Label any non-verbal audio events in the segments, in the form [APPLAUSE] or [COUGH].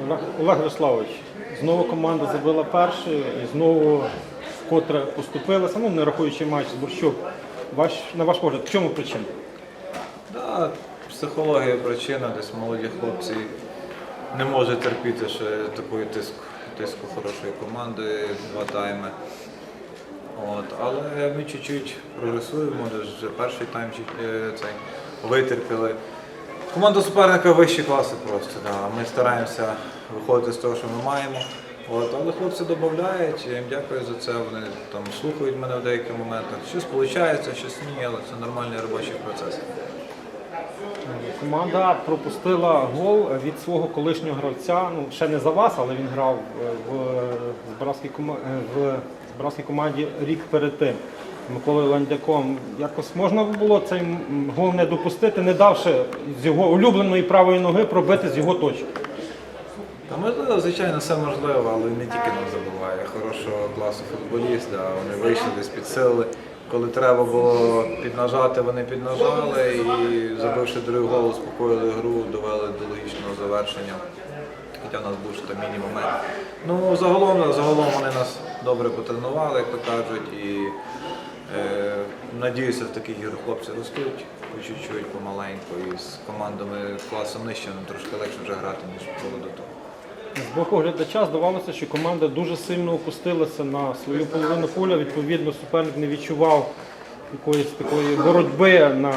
Олег, Ярославович, знову команда забила першою і знову вкотре поступилася, ну не рахуючи матч з Борщук. Ваш, на ваш погляд, в чому причина? Да, психологія причина, десь молоді хлопці не можуть терпіти ще такої тиску, тиску хорошої команди, два тайми. От, але ми чуть-чуть прогресуємо, вже перший тайм е, цей, витерпіли. Команда суперника вищі класи просто. Да. Ми стараємося виходити з того, що ми маємо. От, але хлопці додають, я їм дякую за це. Вони там слухають мене в деяких моментах. Щось виходить, щось ні, але це нормальний робочий процес. Команда пропустила гол від свого колишнього гравця. Ну ще не за вас, але він грав е, в збиравській е, збиравській команді рік перед тим. Миколою Ландяком. Якось можна було цей м, гол не допустити, не давши з його улюбленої правої ноги пробити з його точки. Та можливо, звичайно, все можливо, але не тільки нам забуває. Хорошого класу футболіст, да, вони вийшли десь підсилили. Коли треба було піднажати, вони піднажали і забивши другий гол, успокоїли гру, довели до логічного завершення. Хоча в нас був ще там міні-момент. Ну, загалом, загалом вони нас добре потренували, як то кажуть, і надіюся, в таких іграх хлопці ростуть по чуть-чуть, помаленьку. І з командами класом нижче нам трошки легше вже грати, ніж було до того. З боку глядача здавалося, що команда дуже сильно опустилася на свою половину поля. Відповідно, суперник не відчував якоїсь такої боротьби на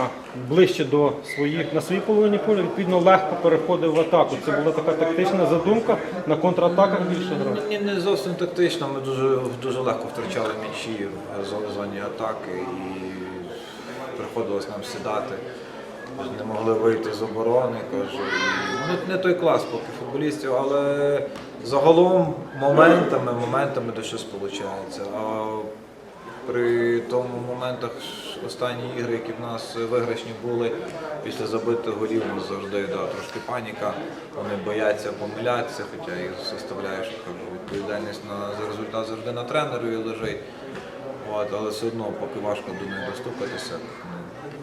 ближче до своїх на своїй половині поля. Відповідно, легко переходив в атаку. Це була така тактична задумка на контратаках більше грав. Ні, не зовсім тактично. Ми дуже, дуже легко втрачали м'ячі в зоні атаки і приходилось нам сідати. Не могли вийти з оборони. Кажу, не, не той клас поки футболістів, але загалом моментами, моментами де щось виходить. При тому моментах останні ігри, які в нас виграшні були після забитих голів, нас завжди да, трошки паніка. Вони бояться помилятися, хоча їх заставляєш відповідальність на за результат завжди на тренерові лежить. От, але все одно, поки важко до них достукатися.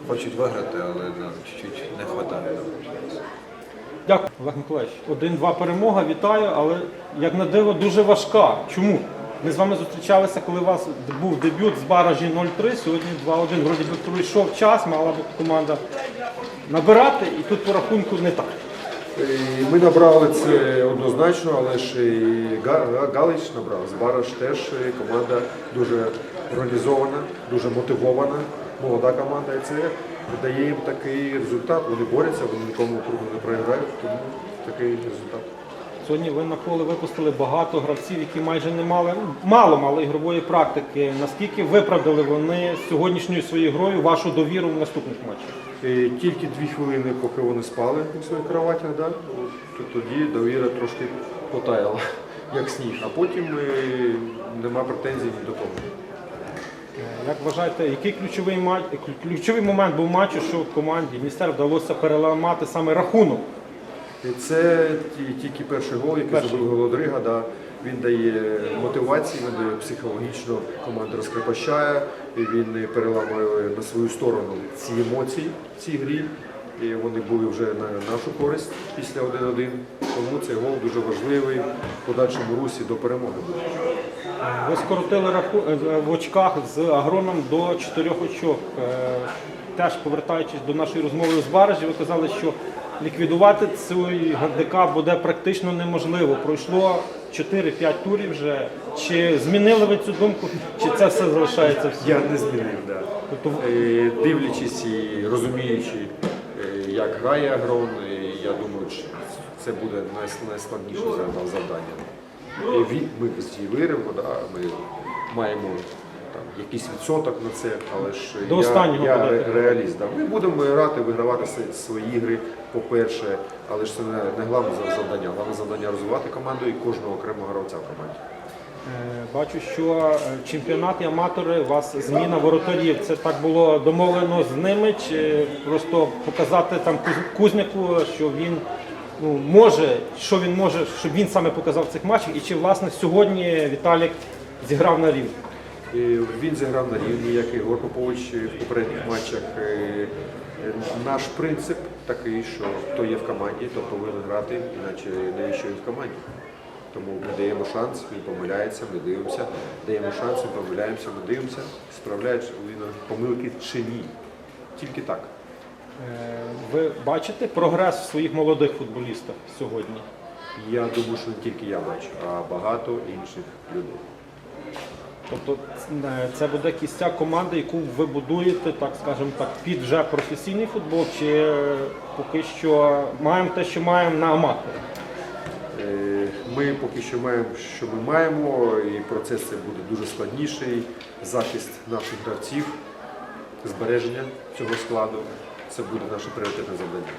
Хочуть виграти, але да, чуть-чуть не вистачає. Дякую, Олег Миколаївич. Один-два перемога, вітаю, але як на диво дуже важка. Чому? Ми з вами зустрічалися, коли у вас був дебют з баражі 0-3, сьогодні 2-1. Вроді би пройшов час, мала б команда набирати, і тут по рахунку не так. І Ми набрали це однозначно, але ж і Га- Галич набрав. Збараш теж е, команда дуже організована, дуже мотивована, молода команда. І це дає їм такий результат. Вони борються, вони нікому кругу не програють, тому такий результат. Сьогодні ви на поле випустили багато гравців, які майже не мали, мало мали ігрової практики. Наскільки виправдали вони сьогоднішньою своєю грою вашу довіру в наступних матчах? Тільки дві хвилини, поки вони спали у своїх кроватях, да, то тоді довіра трошки потаяла, [LAUGHS] як сніг. А потім е, нема претензій ні до кого. Як вважаєте, який ключовий матч, ключовий момент був матчу, що команді містер вдалося переламати саме рахунок? Це ті- тільки перший гол, який забив Голодрига. Да. Він дає мотивації, він дає психологічно, команда розкрепощає, і він переламує на свою сторону ці емоції в цій грі. І вони були вже на нашу користь після 1-1. Тому цей гол дуже важливий в подальшому русі до перемоги. Ви скоротили раху... е, в очках з агроном до 4 очок. Е, Теж повертаючись до нашої розмови з Баражі, ви казали, що ліквідувати цей гандикап буде практично неможливо. Пройшло 4-5 турів вже. Чи змінили ви цю думку, чи це все залишається? всім? Я не змінив, да. Тобто Е, дивлячись і розуміючи, е, як грає Агрон, і я думаю, що це буде найс- найскладніше за- завдання. Від- Ми всі віримо, да, ми маємо там, якийсь відсоток на це, але ж До я, останнього я будете. ре- реаліст. Да. Ми будемо грати, вигравати свої ігри, по-перше, але ж це не, не головне завдання. Головне завдання розвивати команду і кожного окремого гравця в команді. Е, Бачу, що е, чемпіонат і аматори, у вас зміна воротарів. Це так було домовлено з ними, чи просто показати там Куз- Кузняку, що він ну, може, що він може, щоб він саме показав цих матчах, і чи власне сьогодні Віталік зіграв на рівні. Він зіграв на рівні, як і Ігор Попович в попередніх матчах. Е, е, Наш принцип такий, що хто є в команді, то повинен грати, іначе навіщо він в команді. Тому ми даємо шанс, він помиляється, ми дивимося, даємо шанс, ми помиляємося, ми дивимося, справляється він помилки чи ні. Тільки так. Е, Ви бачите прогрес в своїх молодих футболістах сьогодні? Я думаю, що не тільки я бачу, а багато інших людей. Тобто е, це буде кістяк команди, яку ви будуєте, так скажемо так, під вже професійний футбол, чи е, поки що маємо те, що маємо на аматор? Е, Ми поки що маємо, що ми маємо, і процес це буде дуже складніший. Захист наших гравців, збереження цього складу це буде наше пріоритетне завдання.